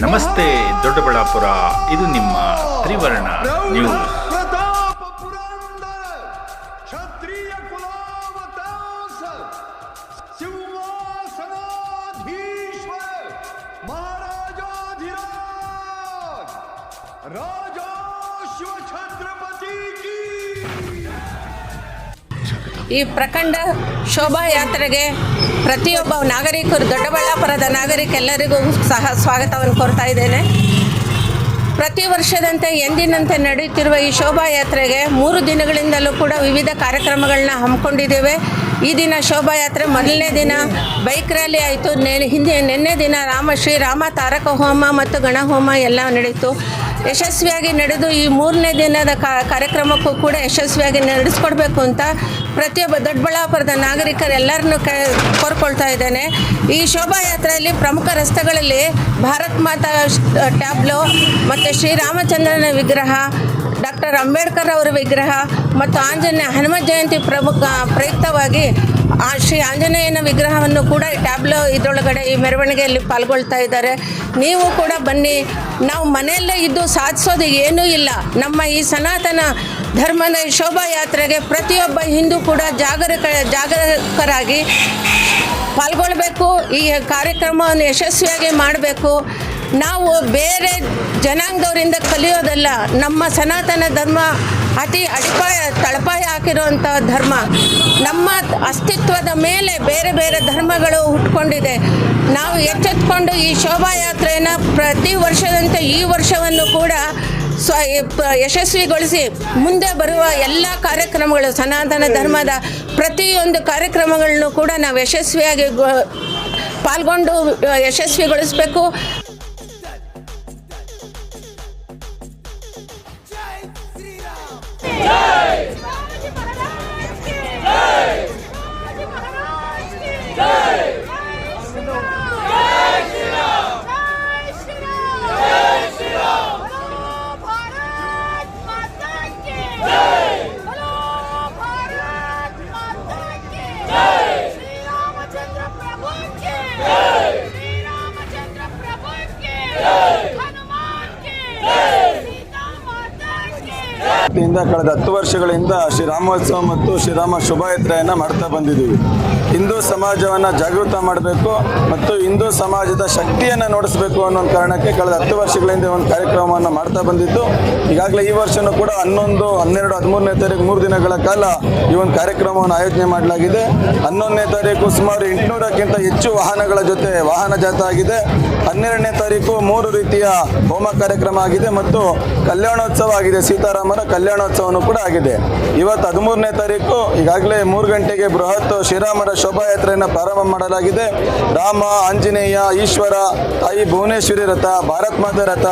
ನಮಸ್ತೆ ದೊಡ್ಡಬಳ್ಳಾಪುರ. ಇದು ನಿಮ್ಮ ತ್ರಿವರ್ಣ ನ್ಯೂಸ್. ರಾಜ ಶಿವ ಛತ್ರಪತಿ ಕೀ ಈ ಪ್ರಖಂಡ ಶೋಭಾಯಾತ್ರೆಗೆ ಪ್ರತಿಯೊಬ್ಬ ನಾಗರಿಕರು, ದೊಡ್ಡಬಳ್ಳಾಪುರದ ನಾಗರಿಕೆಲ್ಲರಿಗೂ ಸಹ ಸ್ವಾಗತವನ್ನು ಕೋರ್ತಾ ಇದ್ದೇನೆ. ಪ್ರತಿ ವರ್ಷದಂತೆ ಎಂದಿನಂತೆ ನಡೆಯುತ್ತಿರುವ ಈ ಶೋಭಾಯಾತ್ರೆಗೆ ಮೂರು ದಿನಗಳಿಂದಲೂ ಕೂಡ ವಿವಿಧ ಕಾರ್ಯಕ್ರಮಗಳನ್ನ ಹಮ್ಮಿಕೊಂಡಿದ್ದೇವೆ. ಈ ದಿನ ಶೋಭಾಯಾತ್ರೆ ಮೊದಲನೇ ದಿನ ಬೈಕ್ ರ್ಯಾಲಿ ಆಯಿತು. ನೆ, ಹಿಂದೆ, ನಿನ್ನೆ ದಿನ ರಾಮ ಶ್ರೀರಾಮ ತಾರಕ ಹೋಮ ಮತ್ತು ಗಣಹೋಮ ಎಲ್ಲ ನಡೀತು ಯಶಸ್ವಿಯಾಗಿ ನಡೆದು ಈ ಮೂರನೇ ದಿನದ ಕಾರ್ಯಕ್ರಮಕ್ಕೂ ಕೂಡ ಯಶಸ್ವಿಯಾಗಿ ನಡೆಸ್ಕೊಡ್ಬೇಕು ಅಂತ ಪ್ರತಿಯೊಬ್ಬ ದೊಡ್ಡಬಳ್ಳಾಪುರದ ನಾಗರಿಕರೆಲ್ಲರನ್ನು ಕ ಕೋರ್ಕೊಳ್ತಾ ಇದ್ದೇನೆ. ಈ ಶೋಭಾಯಾತ್ರೆಯಲ್ಲಿ ಪ್ರಮುಖ ರಸ್ತೆಗಳಲ್ಲಿ ಭಾರತ್ ಮಾತಾ ಟ್ಯಾಬ್ಲೋ ಮತ್ತು ಶ್ರೀರಾಮಚಂದ್ರನ ವಿಗ್ರಹ, ಡಾಕ್ಟರ್ ಅಂಬೇಡ್ಕರ್ ಅವರ ವಿಗ್ರಹ ಮತ್ತು ಆಂಜನೇಯ ಹನುಮ ಜಯಂತಿ ಪ್ರಮುಖ ಪ್ರಯುಕ್ತವಾಗಿ ಆ, ಶ್ರೀ ಆಂಜನೇಯನ ವಿಗ್ರಹವನ್ನು ಕೂಡ ಈ ಟ್ಯಾಬ್ಲೋ ಇದರೊಳಗಡೆ ಈ ಮೆರವಣಿಗೆಯಲ್ಲಿ ಪಾಲ್ಗೊಳ್ತಾ ಇದ್ದಾರೆ. ನೀವು ಕೂಡ ಬನ್ನಿ. ನಾವು ಮನೆಯಲ್ಲೇ ಇದ್ದು ಸಾಧಿಸೋದು ಏನೂ ಇಲ್ಲ. ನಮ್ಮ ಈ ಸನಾತನ ಧರ್ಮದ ಶೋಭಾಯಾತ್ರೆಗೆ ಪ್ರತಿಯೊಬ್ಬ ಹಿಂದೂ ಕೂಡ ಜಾಗರೂಕ, ಜಾಗರೂಕರಾಗಿ ಪಾಲ್ಗೊಳ್ಬೇಕು. ಈ ಕಾರ್ಯಕ್ರಮವನ್ನು ಯಶಸ್ವಿಯಾಗಿ ಮಾಡಬೇಕು. ನಾವು ಬೇರೆ ಜನಾಂಗದವರಿಂದ ಕಲಿಯೋದಲ್ಲ, ನಮ್ಮ ಸನಾತನ ಧರ್ಮ ಅತಿ ಅಡಿಪಾಯ, ತಳಪಾಯ ಹಾಕಿರುವಂಥ ಧರ್ಮ. ನಮ್ಮ ಅಸ್ತಿತ್ವದ ಮೇಲೆ ಬೇರೆ ಬೇರೆ ಧರ್ಮಗಳು ಹುಟ್ಕೊಂಡಿದೆ. ನಾವು ಎಚ್ಚೆತ್ಕೊಂಡು ಈ ಶೋಭಾಯಾತ್ರೆಯನ್ನು ಪ್ರತಿ ವರ್ಷದಂತೆ ಈ ವರ್ಷವನ್ನು ಕೂಡ ಸ್ವ ಯಶಸ್ವಿಗೊಳಿಸಿ ಮುಂದೆ ಬರುವ ಎಲ್ಲ ಕಾರ್ಯಕ್ರಮಗಳು, ಸನಾತನ ಧರ್ಮದ ಪ್ರತಿಯೊಂದು ಕಾರ್ಯಕ್ರಮಗಳನ್ನು ಕೂಡ ನಾವು ಯಶಸ್ವಿಯಾಗಿ ಪಾಲ್ಗೊಂಡು, ಯಶಸ್ವಿಗೊಳಿಸಬೇಕು. ಇಂದ ಕಳೆದ ಹತ್ತು ವರ್ಷಗಳಿಂದ ಶ್ರೀರಾಮೋತ್ಸವ ಮತ್ತು ಶ್ರೀರಾಮ ಶೋಭಾಯಾತ್ರೆಯನ್ನು ಮಾಡ್ತಾ ಬಂದಿದ್ದೀವಿ. ಹಿಂದೂ ಸಮಾಜವನ್ನು ಜಾಗೃತ ಮಾಡಬೇಕು ಮತ್ತು ಹಿಂದೂ ಸಮಾಜದ ಶಕ್ತಿಯನ್ನು ನೋಡಿಸಬೇಕು ಅನ್ನೋ ಕಾರಣಕ್ಕೆ ಕಳೆದ ಹತ್ತು ವರ್ಷಗಳಿಂದ ಒಂದು ಕಾರ್ಯಕ್ರಮವನ್ನು ಮಾಡ್ತಾ ಬಂದಿದ್ದು. ಈಗಾಗಲೇ ಈ ವರ್ಷನೂ ಕೂಡ ಹನ್ನೊಂದು, ಹನ್ನೆರಡು, ಹದಿಮೂರನೇ ತಾರೀಕು ಮೂರು ದಿನಗಳ ಕಾಲ ಈ ಒಂದು ಕಾರ್ಯಕ್ರಮವನ್ನು ಆಯೋಜನೆ ಮಾಡಲಾಗಿದೆ. ಹನ್ನೊಂದನೇ ತಾರೀಕು ಸುಮಾರು ಎಂಟುನೂರಕ್ಕಿಂತ ಹೆಚ್ಚು ವಾಹನಗಳ ಜೊತೆ ವಾಹನ ಜಾಥಾ ಆಗಿದೆ. ಹನ್ನೆರಡನೇ ತಾರೀಕು ಮೂರು ರೀತಿಯ ಹೋಮ ಕಾರ್ಯಕ್ರಮ ಆಗಿದೆ ಮತ್ತು ಕಲ್ಯಾಣೋತ್ಸವ ಆಗಿದೆ. ಸೀತಾರಾಮರ ಕಲ್ಯಾಣೋತ್ಸವನೂ ಕೂಡ ಆಗಿದೆ. ಇವತ್ತು ಹದಿಮೂರನೇ ತಾರೀಕು, ಈಗಾಗಲೇ ಮೂರು ಗಂಟೆಗೆ ಬೃಹತ್ ಶ್ರೀರಾಮರ ಶೋಭಾಯಾತ್ರೆಯನ್ನು ಪ್ರಾರಂಭ ಮಾಡಲಾಗಿದೆ. ರಾಮ, ಆಂಜನೇಯ, ಈಶ್ವರ ತಾಯಿ ಭುವನೇಶ್ವರಿ ರಥ, ಭಾರತ್ ಮಾತಾ ರಥ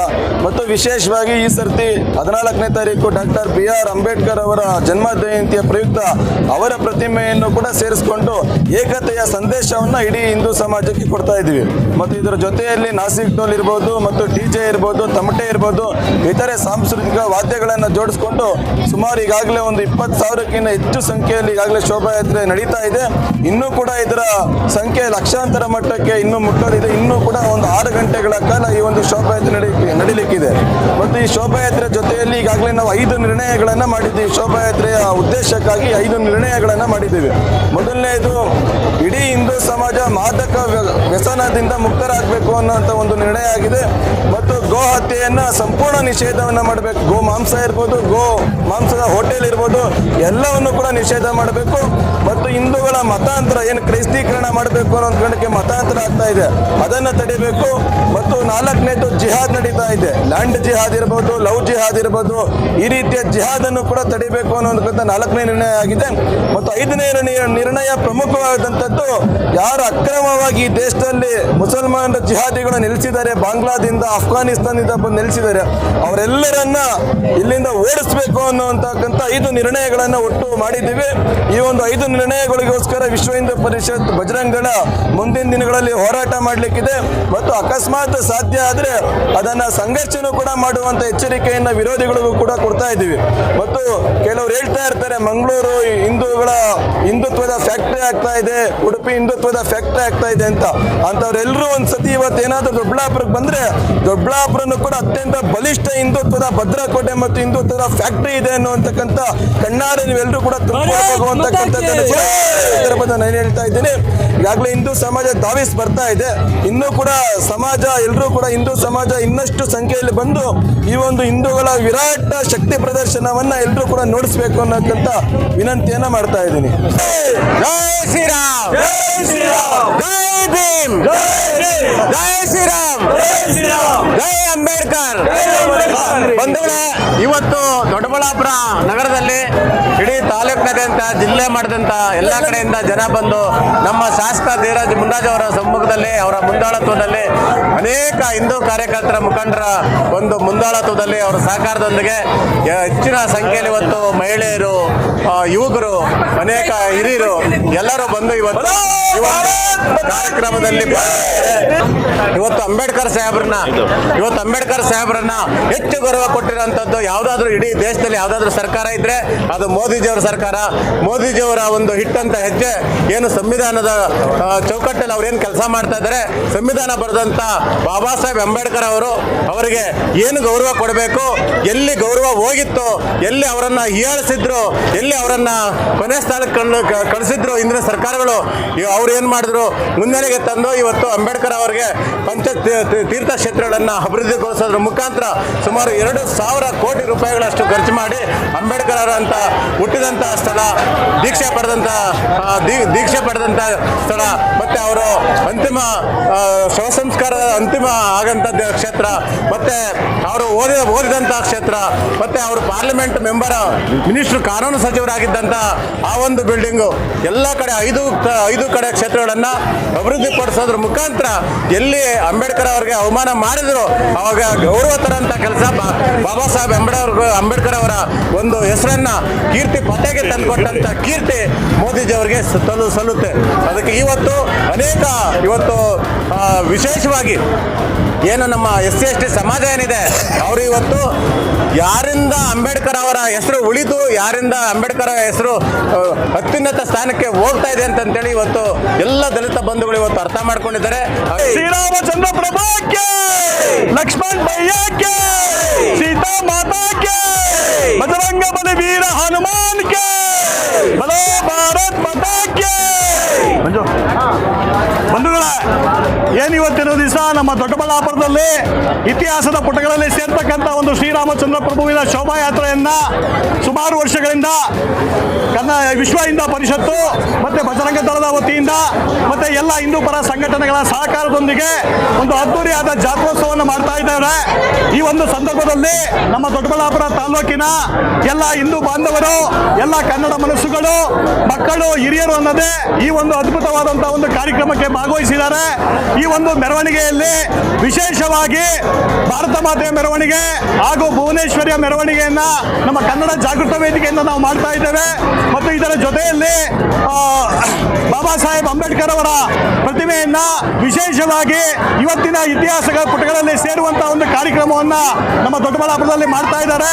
ಮತ್ತು ವಿಶೇಷವಾಗಿ ಈ ಸರ್ತಿ ಹದಿನಾಲ್ಕನೇ ತಾರೀಕು ಡಾಕ್ಟರ್ ಬಿ ಆರ್ ಅಂಬೇಡ್ಕರ್ ಅವರ ಜನ್ಮ ಜಯಂತಿಯ ಪ್ರಯುಕ್ತ ಅವರ ಪ್ರತಿಮೆಯನ್ನು ಕೂಡ ಸೇರಿಸಿಕೊಂಡು ಏಕತೆಯ ಸಂದೇಶವನ್ನು ಇಡೀ ಹಿಂದೂ ಸಮಾಜಕ್ಕೆ ಕೊಡ್ತಾ ಇದ್ದೀವಿ. ಮತ್ತು ಇದರ ಜೊತೆಯಲ್ಲಿ ನಾಸಿಕ್ ಡೋಲ್ ಇರ್ಬೋದು ಮತ್ತು ಡಿ ಜೆ ಇರ್ಬೋದು, ತಮಟೆ ಇರ್ಬೋದು, ಇತರೆ ಸಾಂಸ್ಕೃತಿಕ ವಾದ್ಯಗಳನ್ನು ಜೋಡಿಸ್ಕೊಂಡು ಸುಮಾರು ಈಗಾಗಲೇ ಒಂದು ಇಪ್ಪತ್ತು ಸಾವಿರಕ್ಕಿಂತ ಹೆಚ್ಚು ಸಂಖ್ಯೆಯಲ್ಲಿ ಈಗಾಗಲೇ ಶೋಭಾಯಾತ್ರೆ ನಡೀತಾ ಇದೆ. ಕೂಡ ಇದರ ಸಂಖ್ಯೆ ಲಕ್ಷಾಂತರ ಮಟ್ಟಕ್ಕೆ ಇನ್ನೂ ಮುಟ್ಟೋದಿದೆ ಇನ್ನೂ ಕೂಡ ಒಂದು ಆರು ಗಂಟೆಗಳ ಕಾಲ ಈ ಒಂದು ಶೋಭಾಯಾತ್ರೆ ನಡಿ, ನಡೀಲಿಕ್ಕಿದೆ. ಮತ್ತು ಈ ಶೋಭಾಯಾತ್ರೆ ಜೊತೆಯಲ್ಲಿ ಈಗಾಗಲೇ ನಾವು ಐದು ನಿರ್ಣಯಗಳನ್ನು ಮಾಡಿದ್ದೀವಿ ಶೋಭಾಯಾತ್ರೆಯ ಉದ್ದೇಶಕ್ಕಾಗಿ ಐದು ನಿರ್ಣಯಗಳನ್ನು ಮಾಡಿದ್ದೀವಿ. ಮೊದಲನೇದು, ಇಡೀ ಹಿಂದೂ ಸಮಾಜ ಮಾದಕ ವ್ಯ- ವ್ಯಸನದಿಂದ ಮುಕ್ತರಾಗಬೇಕು ಅನ್ನೋಂಥ ಒಂದು ನಿರ್ಣಯ ಆಗಿದೆ. ಮತ್ತು ಗೋ ಹತ್ಯೆಯನ್ನು ಸಂಪೂರ್ಣ ನಿಷೇಧವನ್ನು ಮಾಡಬೇಕು. ಗೋ ಮಾಂಸ ಇರ್ಬೋದು, ಗೋ ಮಾಂಸದ ಹೋಟೆಲ್ ಇರ್ಬೋದು, ಎಲ್ಲವನ್ನು ಕೂಡ ನಿಷೇಧ ಮಾಡಬೇಕು. ಮತ್ತು ಹಿಂದೂಗಳ ಮತಾಂತರ ಏನು ಕ್ರೈಸ್ತೀಕರಣ ಮಾಡಬೇಕು ಅನ್ನೋ ಕಾರಣಕ್ಕೆ ಮತಾಂತರ ಆಗ್ತಾ ಇದೆ. ಅದನ್ನು ತಡಿಬೇಕು ಮತ್ತು ನಾಲ್ಕನೇದು ಜಿಹಾದ್ ನಡೀತಾ ಇದೆ. ಲ್ಯಾಂಡ್ ಜಿಹಾದ್ ಇರ್ಬೋದು, ಲವ್ ಜಿಹಾದ್ ಇರ್ಬೋದು, ಈ ರೀತಿಯ ಜಿಹಾದ್ ಅನ್ನು ಕೂಡ ತಡಿಬೇಕು ಅನ್ನೋದಕ್ಕಂತ ನಾಲ್ಕನೇ ನಿರ್ಣಯ ಆಗಿದೆ. ಮತ್ತು ಐದನೇ ನಿರ್ಣಯ ನಿರ್ಣಯ ಪ್ರಮುಖವಾದಂಥದ್ದು ಯಾರು ಅಕ್ರಮವಾಗಿ ಈ ದೇಶದಲ್ಲಿ ಮುಸಲ್ಮಾನರ ಜಿಹಾದಿಗಳು ನೆಲೆಸಿದ್ದಾರೆ ಬಾಂಗ್ಲಾದಿಂದ ಅಫ್ಘಾನಿಸ್ತಾನದಿಂದ ಬಂದು ನೆಲೆಸಿದ್ದಾರೆ ಅವರೆಲ್ಲರನ್ನ ಇಲ್ಲಿಂದ ಓಡಿಸ್ಬೇಕು ಅನ್ನುವಂತಕ್ಕಂಥ ಐದು ನಿರ್ಣಯಗಳನ್ನು ಒಟ್ಟು ಮಾಡಿದ್ದೀವಿ. ಈ ಒಂದು ಐದು ನಿರ್ಣಯಗಳಿಗೋಸ್ಕರ ವಿಶ್ವ ಹಿಂದೂ ಪರಿಷತ್ ಬಜರಂಗಣ ಮುಂದಿನ ದಿನಗಳಲ್ಲಿ ಹೋರಾಟ ಮಾಡಲಿಕ್ಕಿದೆ ಮತ್ತು ಅಕಸ್ಮಾತ್ ಸಾಧ್ಯ ಆದರೆ ಅದನ್ನು ಸಂಘರ್ಷನೂ ಕೂಡ ಮಾಡುವಂಥ ಎಚ್ಚರಿಕೆಯನ್ನು ವಿರೋಧಿಗಳಿಗೂ ಕೂಡ ಕೊಡ್ತಾ ಇದ್ದೀವಿ. ಮತ್ತು ಕೆಲವರು ಹೇಳ್ತಾ ಇರ್ತಾರೆ ಮಂಗಳೂರು ಹಿಂದೂಗಳ ಹಿಂದುತ್ವದ ಫ್ಯಾಕ್ಟರಿ ಆಗ್ತಾ ಇದೆ ಉಡುಪಿ ಹಿಂದುತ್ವದ ಫ್ಯಾಕ್ಟರಿ ಆಗ್ತಾ ಇದೆ ಅಂತ. ಅಂತವ್ರೆಲ್ಲರೂ ಒಂದ್ಸತಿ ಇವತ್ತು ಏನಾದರೂ ದೊಡ್ಡಬಳ್ಳಾಪುರಕ್ಕೆ ಬಂದ್ರೆ ದೊಡ್ಡಬಳ್ಳಾಪುರನು ಕೂಡ ಅತ್ಯಂತ ಬಲಿಷ್ಠ ಹಿಂದುತ್ವದ ಭದ್ರಕೋಟೆ ಮತ್ತು ಹಿಂದುತ್ವದ ಫ್ಯಾಕ್ಟರಿ ಇದೆ ಅನ್ನುವಂತಕ್ಕಂಥ ಕಣ್ಣಾರೆ ನೀವೆಲ್ಲರೂ ಕೂಡ ತುಂಬಿಕೊಂಡು ಹೋಗುವಂತಕ್ಕಂಥದ್ದನ್ನು ನಾನು ಹೇಳ್ತಾ ಇದ್ದೀನಿ. ಈಗಾಗಲೇ ಹಿಂದೂ ಸಮಾಜ ಧಾವಿಸ್ ಬರ್ತಾ ಇದೆ. ಇನ್ನೂ ಕೂಡ ಸಮಾಜ ಎಲ್ಲರೂ ಕೂಡ ಹಿಂದೂ ಸಮಾಜ ಇನ್ನಷ್ಟು ಸಂಖ್ಯೆಯಲ್ಲಿ ಬಂದು ಈ ಒಂದು ಹಿಂದೂಗಳ ವಿರಾಟ ಶಕ್ತಿ ಪ್ರದರ್ಶನವನ್ನ ಎಲ್ಲರೂ ಕೂಡ ನೋಡಿಸ್ಬೇಕು ಅನ್ನೋಕ್ಕಂತ ವಿನಂತಿಯನ್ನ ಮಾಡ್ತಾ ಇದ್ದೀನಿ. ಜೈ ಶ್ರೀರಾಮ್. ಜೈ ಶ್ರೀರಾಮ್. ಜೈ ಭೀಮ್. ಜೈ ಶ್ರೀರಾಮ್. ಜೈ ಅಂಬೇಡ್ಕರ್. ಬಂಧುಗಳೇ ಇವತ್ತು ದೊಡ್ಡಬಳ್ಳಾಪುರ ನಗರದಲ್ಲಿ ಇಡೀ ತಾಲೂಕಿನಾದ್ಯಂತ ಜಿಲ್ಲೆ ಮಾಡಿದಂತ ಎಲ್ಲಾ ಕಡೆಯಿಂದ ಜನ ಬಂದು ನಮ್ಮ ಶಾಸಕ ಧೀರಜ್ ಮುಂಡಾಜ್ ಅವರ ಸಮ್ಮುಖದಲ್ಲಿ, ಅವರ ಮುಂದಾಳತ್ವದಲ್ಲಿ ಅನೇಕ ಹಿಂದೂ ಕಾರ್ಯಕರ್ತರ ಮುಖಂಡರ ಒಂದು ಮುಂದಾಳತ್ವದಲ್ಲಿ ಅವರ ಸಹಕಾರದೊಂದಿಗೆ ಹೆಚ್ಚಿನ ಸಂಖ್ಯೆಯಲ್ಲಿ ಇವತ್ತು ಮಹಿಳೆಯರು ಯುವಕರು ಅನೇಕ ಹಿರಿಯರು ಎಲ್ಲರೂ ಬಂದು ಇವತ್ತು ಕಾರ್ಯಕ್ರಮದಲ್ಲಿ. ಇವತ್ತು ಅಂಬೇಡ್ಕರ್ ಸಾಹೇಬ್ರನ್ನ ಇವತ್ತು ಅಂಬೇಡ್ಕರ್ ಸಾಹೇಬ್ರನ್ನ ಹೆಚ್ಚು ಗೌರವ ಕೊಟ್ಟಿರುವಂತದ್ದು ಯಾವ್ದಾದ್ರು ಇಡೀ ದೇಶದಲ್ಲಿ ಯಾವ್ದಾದ್ರು ಸರ್ಕಾರ ಇದ್ರೆ ಅದು ಮೋದಿಜಿಯವರ ಸರ್ಕಾರ ಮೋದಿಜಿಯವರ ಒಂದು ಹಿಟ್ಟಂತ ಹೆಜ್ಜೆ ಏನು ಸಂವಿಧಾನದ ಚೌಕಟ್ಟಲ್ಲಿ ಅವ್ರು ಏನು ಕೆಲಸ ಮಾಡ್ತಾ ಇದ್ದಾರೆ ಸಂವಿಧಾನ ಬರೆದಂತ ಬಾಬಾ ಸಾಹೇಬ್ ಅಂಬೇಡ್ಕರ್ ಅವರು ಅವರಿಗೆ ಏನು ಗೌರವ ಕೊಡಬೇಕು ಎಲ್ಲಿ ಗೌರವ ಹೋಗಿತ್ತು ಎಲ್ಲಿ ಅವರನ್ನ ಹೀಯಾಳಿಸಿದ್ರು ಎಲ್ಲಿ ಅವರನ್ನ ಕೊನೆ ಸ್ಥಳಕ್ಕೆ ಕಂಡು ಕಳಿಸಿದ್ರು ಇಂದಿನ ಸರ್ಕಾರಗಳು. ಅವ್ರು ಏನು ಮಾಡಿದ್ರು? ಮುನ್ನೆಲೆಗೆ ತಂದು ಇವತ್ತು ಅಂಬೇಡ್ಕರ್ ಅವರಿಗೆ ಪಂಚ ತೀರ್ಥ ಕ್ಷೇತ್ರಗಳನ್ನು ಅಭಿವೃದ್ಧಿಗೊಳಿಸೋದ್ರ ಮುಖಾಂತರ ಸುಮಾರು ಎರಡು ಸಾವಿರ ಕೋಟಿ ರೂಪಾಯಿಗಳಷ್ಟು ಖರ್ಚು ಮಾಡಿ ಅಂಬೇಡ್ಕರ್ ಅವರಂತ ಹುಟ್ಟಿದಂತಹ ಸ್ಥಳ, ದೀಕ್ಷೆ ಪಡೆದಂತ ದೀಕ್ಷೆ ಪಡೆದಂಥ ಸ್ಥಳ, ಮತ್ತೆ ಅವರು ಅಂತಿಮ ಶವ ಸಂಸ್ಕಾರ ಅಂತಿಮ ಆಗಂತ ಕ್ಷೇತ್ರ, ಮತ್ತೆ ಅವರು ಓದಿದ ಓದಿದಂತಹ ಕ್ಷೇತ್ರ, ಮತ್ತೆ ಅವರು ಪಾರ್ಲಿಮೆಂಟ್ ಮೆಂಬರ್, ಮಿನಿಸ್ಟರ್ ಕಾನೂನು ಸಚಿವರಾಗಿದ್ದಂಥ ಆ ಒಂದು ಬಿಲ್ಡಿಂಗು ಎಲ್ಲ ಕಡೆ ಐದು ಐದು ಕಡೆ ಕ್ಷೇತ್ರಗಳನ್ನ ಅಭಿವೃದ್ಧಿ ಪಡಿಸೋದ್ರ ಮುಖಾಂತರ ಎಲ್ಲಿ ಅಂಬೇಡ್ಕರ್ ಅವರಿಗೆ ಅವಮಾನ ಮಾಡಿದ್ರು, ಅವಾಗ ಗೌರವ ತರಂತ ಕೆಲಸ ಬಾಬಾ ಸಾಹೇಬ್ ಅಂಬೇಡ್ಕರ್ ಅಂಬೇಡ್ಕರ್ ಅವರ ಒಂದು ಹೆಸರನ್ನ ಕೀರ್ತಿ ಪತೆಗೆ ತಂದುಕೊಟ್ಟಂತ ಕೀರ್ತಿ ಮೋದಿಜಿ ಅವರಿಗೆ ಸಲ್ಲು ಸಲ್ಲುತ್ತೆ. ಅದಕ್ಕೆ ಇವತ್ತು ಅನೇಕ ಇವತ್ತು ವಿಶೇಷವಾಗಿ ಏನು ನಮ್ಮ ಎಸ್ ಸಿ, ಎಸ್ ಟಿ ಸಮಾಜ ಏನಿದೆ, ಅವರು ಇವತ್ತು ಯಾರಿಂದ ಅಂಬೇಡ್ಕರ್ ಅವರ ಹೆಸರು ಉಳಿದು, ಯಾರಿಂದ ಅಂಬೇಡ್ಕರ್ ಹೆಸರು ಆ, ಅತ್ಯುನ್ನತ ಸ್ಥಾನಕ್ಕೆ ಹೋಗ್ತಾ ಇದೆ ಅಂತಂತೇಳಿ ಇವತ್ತು ಎಲ್ಲ ದಲಿತ ಬಂಧುಗಳು ಇವತ್ತು ಅರ್ಥ ಮಾಡ್ಕೊಂಡಿದ್ದಾರೆ. ಶ್ರೀರಾಮಚಂದ್ರ ಪ್ರಭಾಕ್ಕೆ ಲಕ್ಷ್ಮಣ್ ಭಯ್ಯಕ್ಕೆ ಸೀತಾ ಮಾತಾಕ್ಕೆ ಬಜರಂಗ ಬಲಿ ವೀರ ಹನುಮಾನ್ ಕೆ ಭಾರತ್ ಮಾತಾಕ್ಕೆ ಮಂಜು. ಬಂಧುಗಳ, ಏನು ಇವತ್ತಿನ ದಿವಸ ನಮ್ಮ ದೊಡ್ಡಬಳ್ಳಾಪುರದಲ್ಲಿ ಇತಿಹಾಸದ ಪುಟಗಳಲ್ಲಿ ಸೇರ್ತಕ್ಕಂಥ ಒಂದು ಶ್ರೀರಾಮಚಂದ್ರ ಪ್ರಭುವಿನ ಶೋಭಾಯಾತ್ರೆಯನ್ನ ಸುಮಾರು ವರ್ಷಗಳಿಂದ ಕನ್ನ ವಿಶ್ವ ಹಿಂದ ಪರಿಷತ್ತು, ಮತ್ತೆ ಬಜರಂಗ ದಳದ ವತಿಯಿಂದ, ಮತ್ತೆ ಎಲ್ಲ ಹಿಂದೂ ಪರ ಸಂಘಟನೆಗಳ ಸಹಕಾರದೊಂದಿಗೆ ಒಂದು ಅದ್ದೂರಿಯಾದ ಜಾತ್ರೋತ್ಸವವನ್ನು ಮಾಡ್ತಾ ಇದ್ದಾರೆ. ಈ ಒಂದು ಸಂದರ್ಭದಲ್ಲಿ ನಮ್ಮ ದೊಡ್ಡಬಳ್ಳಾಪುರ ತಾಲೂಕಿನ ಎಲ್ಲ ಹಿಂದೂ ಬಾಂಧವರು, ಎಲ್ಲ ಕನ್ನಡ ಮನಸ್ಸುಗಳು, ಮಕ್ಕಳು, ಹಿರಿಯರು ಅನ್ನದೇ ಈ ಒಂದು ಅದ್ಭುತವಾದಂತಹ ಒಂದು ಕಾರ್ಯಕ್ರಮಕ್ಕೆ ಭಾಗವಹಿಸಿದ್ದಾರೆ. ಈ ಒಂದು ಮೆರವಣಿಗೆಯಲ್ಲಿ ವಿಶೇಷವಾಗಿ ಭಾರತ ಮಾತೆಯ ಮೆರವಣಿಗೆ ಹಾಗೂ ಭುವನೇಶ್ವರಿಯ ಮೆರವಣಿಗೆಯನ್ನ ನಮ್ಮ ಕನ್ನಡ ಜಾಗೃತ ವೇದಿಕೆಯಿಂದ ನಾವು ಮಾಡ್ತಾ ಇದ್ದೇವೆ. ಮತ್ತು ಇದರ ಜೊತೆಯಲ್ಲಿ ಬಾಬಾ ಸಾಹೇಬ್ ಅಂಬೇಡ್ಕರ್ ಅವರ ಪ್ರತಿಮೆಯನ್ನ ವಿಶೇಷವಾಗಿ ಇವತ್ತಿನ ಇತಿಹಾಸಗಳ ಪುಟಗಳಲ್ಲಿ ಸೇರುವಂತಹ ಒಂದು ಕಾರ್ಯಕ್ರಮವನ್ನ ನಮ್ಮ ದೊಡ್ಡಬಳ್ಳಾಪುರದಲ್ಲಿ ಮಾಡ್ತಾ ಇದ್ದಾರೆ.